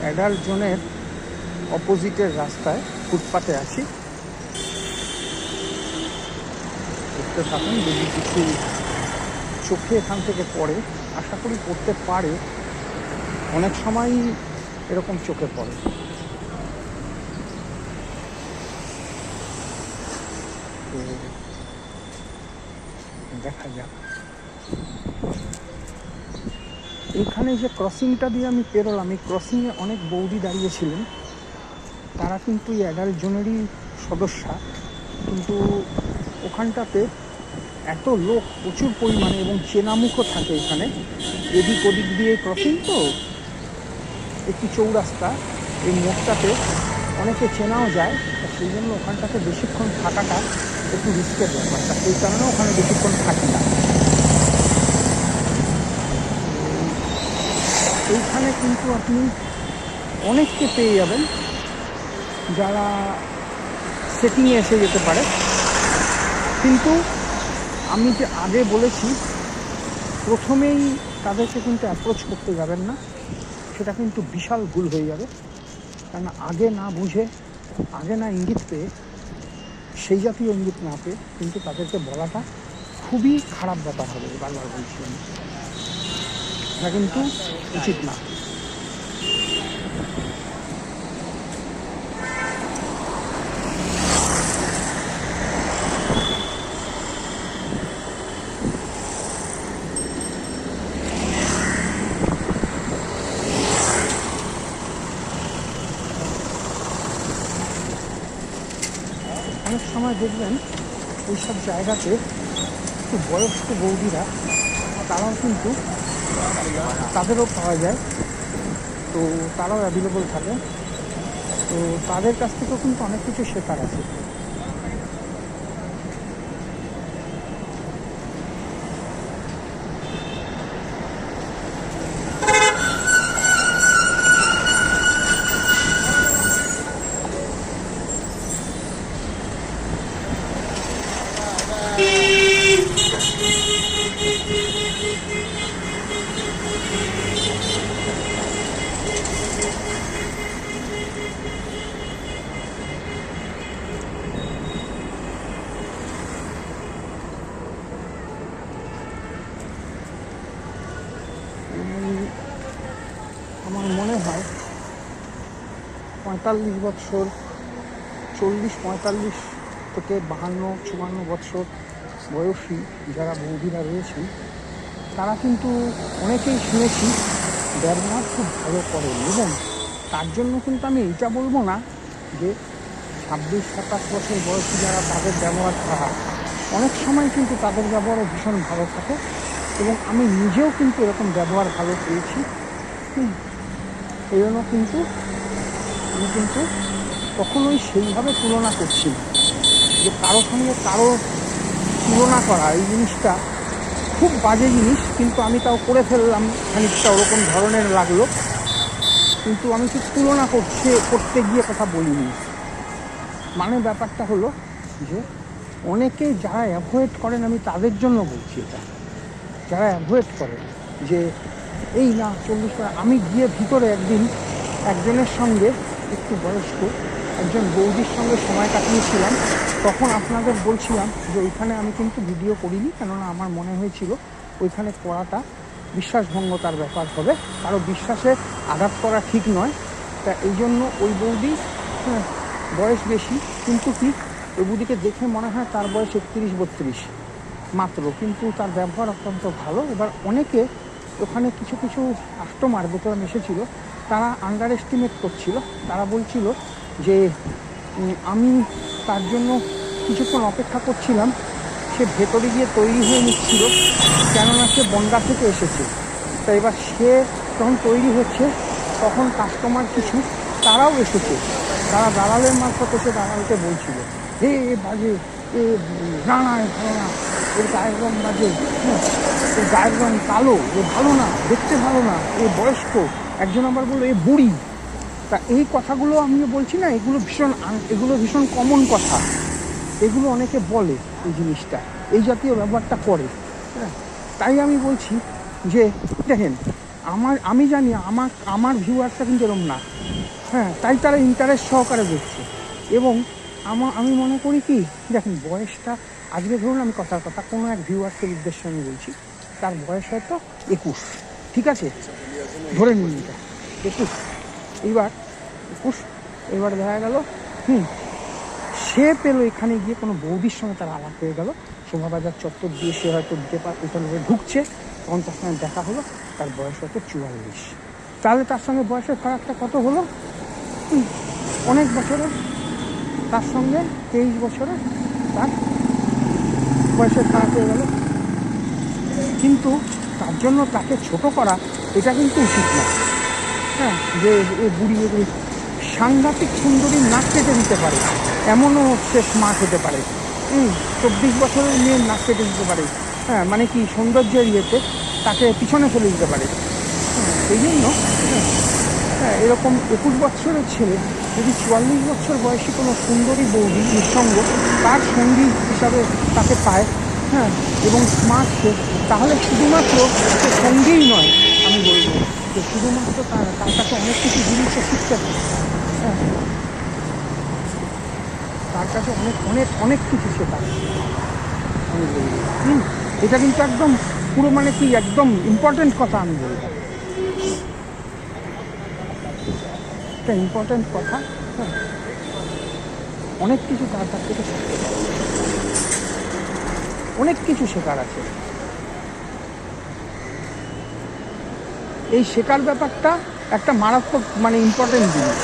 Adult জোনের অপোজিটের রাস্তায় ফুটপাতে আছি। দেখতে থাকুন যদি কিছু চোখে এখান থেকে পড়ে, আশা করি পড়তে পারে। অনেক সময় এরকম চোখে পড়ে। দেখা যাক। এখানে যে ক্রসিংটা দিয়ে আমি পেরোলাম, এই ক্রসিংয়ে অনেক বৌদি দাঁড়িয়েছিলেন তারা কিন্তু এই জোনেরই সদস্যা। কিন্তু ওখানটাতে এত লোক, প্রচুর পরিমাণে এবং চেনামুখও থাকে এখানে। এদিক ওদিক দিয়ে ক্রসিং তো, একটি চৌরাস্তা। এই মোড়টাতে অনেকে চেনাও যায় সেই জন্য ওখানটাতে বেশিক্ষণ থাকাটা একটু রিস্কের ব্যাপারটা সেই কারণে ওখানে বেশিক্ষণ থাকি না। এইখানে কিন্তু আপনি অনেককে পেয়ে যাবেন যারা সেটিংয়ে এসে যেতে পারে। কিন্তু আমি যে আগে বলেছি, প্রথমেই তাদেরকে কিন্তু অ্যাপ্রোচ করতে যাবেন না। সেটা কিন্তু বিশাল ভুল হয়ে যাবে। কারণ আগে না বুঝে, আগে না ইঙ্গিত পেয়ে, সেই জাতীয় ইঙ্গিত না পেয়ে কিন্তু তাদেরকে বলাটা খুবই খারাপ ব্যাপার হবে, বারবার বলছি আমি। এটা কিন্তু উচিত না। অনেক সময় দেখবেন এইসব জায়গাতে একটু বয়স্ক বৌদিরা তারাও কিন্তু তাদেরও পাওয়া যায়। তো তারাও অ্যাভেলেবল থাকে। তো তাদের কাছ থেকেও কিন্তু অনেক কিছু শেখার আছে। উম, আমার মনে হয় পঁয়তাল্লিশ বছর চল্লিশ, পঁয়তাল্লিশ থেকে বাহান্ন, চুয়ান্ন বছর বয়সী যারা বৌদিরা রয়েছেন তারা কিন্তু অনেকেই শুনেছি ব্যবহার খুব ভালো করেন এবং তার জন্য কিন্তু আমি এইটা বলব না যে ছাব্বিশ সাতাশ বছর বয়সী যারা তাদের ব্যবহার খারাপ অনেক সময় কিন্তু তাদের ব্যবহারও ভীষণ ভালো থাকে এবং আমি নিজেও কিন্তু এরকম ব্যবহার ভালো পেয়েছি। এই জন্য কিন্তু আমি কিন্তু কখনোই সেইভাবে তুলনা করছি না। যে কারও সঙ্গে কারও তুলনা করা এই জিনিসটা খুব বাজে জিনিস, কিন্তু আমি তাও করে ফেললাম, খানিকটা ওরকম ধরনের লাগল। কিন্তু আমি ঠিক তুলনা করছে, করতে গিয়ে কথা বলিনি। মানে ব্যাপারটা হলো যে, অনেকে যারা অ্যাভয়েড করেন, আমি তাদের জন্য বলছি এটা। যারা অ্যাভয়েড করে যে, এই না, চল্লিশ আমি গিয়ে ভিতরে একদিন একজনের সঙ্গে একটু বয়স্ক একজন বৌদির সঙ্গে সময় কাটিয়েছিলাম তখন আপনাদের বলছিলাম যে ওইখানে আমি কিন্তু ভিডিও করিনি কেননা আমার মনে হয়েছিল ওইখানে করাটা বিশ্বাসভঙ্গতার ব্যাপার হবে। কারও বিশ্বাসে আঘাত করা ঠিক নয়। তা এই জন্য ওই বৌদি হ্যাঁ, বয়স বেশি কিন্তু কি ওই বৌদিকে দেখে মনে হয় তার বয়স একত্রিশ বত্রিশ মাত্র কিন্তু তার ব্যবহার অত্যন্ত ভালো। এবার অনেকে ওখানে কিছু কিছু কাস্টমার ভেতরে এসেছিল তারা আন্ডার এস্টিমেট করছিল। তারা বলছিল যে আমি তার জন্য কিছুক্ষণ অপেক্ষা করছিলাম। সে ভেতরে গিয়ে তৈরি হয়ে নিচ্ছিল, কেননা সে বনগা থেকে এসেছে। তা এবার সে যখন তৈরি হচ্ছে, তখন কাস্টমার কিছু, তারাও এসেছে। তারা দালালের মারফত এসে দালালকে বলছিল, হে, এ বাজে, এ না এ ভালো না এর গায়ের রং বাজে এর গায়ের কালো, এ ভালো না, দেখতে ভালো না, এ বয়স্ক একজন আবার বলল, এ বুড়ি। তা এই কথাগুলো আমি বলছি না, এগুলো ভীষণ এগুলো ভীষণ কমন কথা। এগুলো অনেকে বলে এই জিনিসটা, এই জাতীয় ব্যবহারটা করে। হ্যাঁ তাই আমি বলছি যে, দেখেন, আমার, আমি জানি আমার আমার ভিউয়ার্সটা কিন্তু এরকম না। হ্যাঁ তাই তারা ইন্টারেস্ট সহকারে দেখছে। এবং আমার আমি মনে করি কি, দেখেন, বয়সটা, আজকে ধরুন আমি কথার কথা, কোনো এক ভিউয়ার্সের উদ্দেশ্যে আমি বলছি, তার বয়স হয়তো একুশ। ঠিক আছে? ধরে নিন এটা। একুশ এইবার একুশ এবার দেখা গেল, হুম, সে পেল এখানে গিয়ে কোনো বৌদির সঙ্গে তার আলাপ হয়ে গেল। শোভাবাজার চত্বর দিয়ে সে হয়তো দিতে পার ঢুকছে। তখন তার সঙ্গে দেখা হলো, তার বয়স হয়তো চুয়াল্লিশ। তাহলে তার সঙ্গে বয়সের ফারাকটা কত হলো? অনেক বছরের। তার সঙ্গে তেইশ বছরের তার বয়সের ফারাক হয়ে গেল। কিন্তু তার জন্য তাকে ছোট করা এটা কিন্তু উচিত না। হ্যাঁ যে এ বুড়ি এগুলি সাংঘাতিক সুন্দরী নাক কেটে দিতে পারে এমনও সে স্মার্ট হতে পারে। হুম চব্বিশ বছরের মেয়ের নাক কেটে দিতে পারে। হ্যাঁ মানে কি সৌন্দর্যের ইয়েতে তাকে পিছনে ফেলে দিতে পারে। সেই জন্য হ্যাঁ, হ্যাঁ এরকম একুশ বছরের ছেলে যদি চুয়াল্লিশ বছর বয়সী কোনো সুন্দরী বৌদি নিঃসঙ্গ তার সঙ্গী হিসাবে তাকে পায় হ্যাঁ এবং স্মার্ট তাহলে শুধুমাত্র সে সঙ্গেই নয়, আমি বলব যে শুধুমাত্র তার তার কাছে অনেক কিছু জিনিস সে শিখতে পারে হ্যাঁ তার কাছে অনেক অনেক অনেক কিছু শেখার আমি বলব। হুম, এটা কিন্তু একদম পুরো মানে কি, একদম ইম্পর্টেন্ট কথা আমি বলব। একটা ইম্পর্টেন্ট কথা হ্যাঁ অনেক কিছু তার কাছ থেকে শিখতে অনেক কিছু শেখার আছে। এই শেখার ব্যাপারটা একটা মারাত্মক মানে ইম্পর্টেন্ট জিনিস।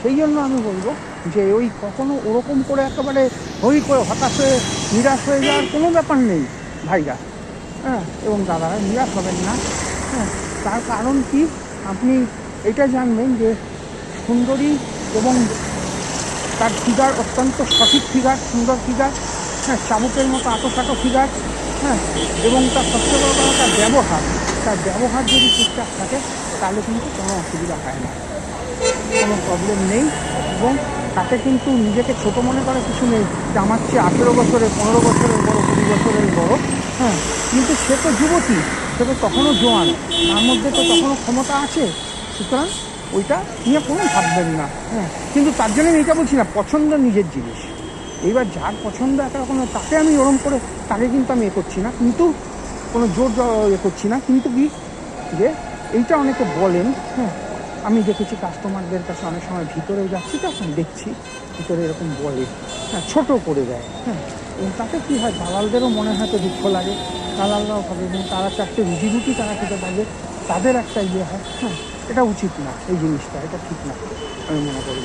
সেই জন্য আমি বলব যে, ওই কখনো ওরকম করে একেবারে হই করে, হতাশ হয়ে, নিরাশ হয়ে যাওয়ার কোনো ব্যাপার নেই, ভাইরা। হ্যাঁ এবং দাদারা নিরাশ হবেন না। হ্যাঁ তার কারণ কি? আপনি এটা জানবেন যে সুন্দরী এবং তার ফিগার অত্যন্ত সঠিক ফিগার সুন্দর ফিগার হ্যাঁ চাবুকের মতো আটোসাটো ফিগার হ্যাঁ এবং তার সবচেয়ে বড় কথা তার ব্যবহার। তার ব্যবহার যদি ঠিকঠাক থাকে, তাহলে কিন্তু কোনো অসুবিধা হয় না। কোনো প্রবলেম নেই এবং তাতে কিন্তু নিজেকে ছোট মনে করার কিছু নেই। যে আমার চেয়ে আঠেরো বছরের, পনেরো বছরের বড়, কুড়ি বছরের বড় হ্যাঁ কিন্তু সে তো যুবতী, সে তো তখনও জোয়ান। তার মধ্যে তো তখনও ক্ষমতা আছে। সুতরাং ওইটা নিয়ে কোনো ভাববেন না। হ্যাঁ। কিন্তু তার জন্য আমি এটা বলছি না পছন্দ নিজের জিনিস। এইবার যার পছন্দ একরকম তাকে আমি ওরম করে তাকে কিন্তু আমি এ করছি না। কিন্তু কোনো জোর এ করছি না। কিন্তু কি যে এইটা অনেকে বলেন হ্যাঁ আমি দেখেছি কাস্টমারদের কাছে অনেক সময় ভিতরেও যাচ্ছি তখন দেখছি ভিতরে এরকম বলে হ্যাঁ ছোটো করে দেয় হ্যাঁ। এবং তাতে কী হয় দালালদেরও মনে হয় তো দুঃখ লাগে। দালালরাও ভাবে এবং তারা চারটে রুজি রুটি তারা খেতে পারবে তাদের একটা ইয়ে হয় হ্যাঁ। এটা উচিত না, এই জিনিসটা, এটা ঠিক না, আমি মনে করব।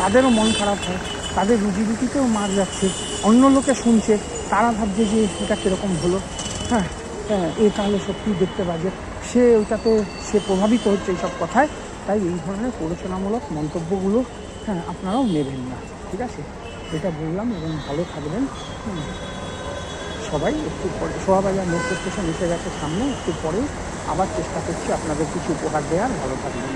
তাদেরও মন খারাপ হয়, তাদের রুজি রুটিতেও মার যাচ্ছে, অন্য লোকে শুনছে, তারা ভাবছে যে এটা কীরকম হলো। হ্যাঁ হ্যাঁ এ তাহলে সত্যিই দেখতে বাজে সে ওইটাতে, সে প্রভাবিত হচ্ছে এইসব কথায়, তাই এই ধরনের প্ররোচনামূলক মন্তব্যগুলো হ্যাঁ আপনারাও নেবেন না, ঠিক আছে? এটা বললাম, এবং ভালো থাকবেন। সবাই একটু পরে, শোভাবাজার মেট্রো স্টেশন এসে গেছে সামনে, একটু পরে আবার চেষ্টা করছি আপনাদের কিছু উপহার দেওয়ার। ভালো থাকবেন।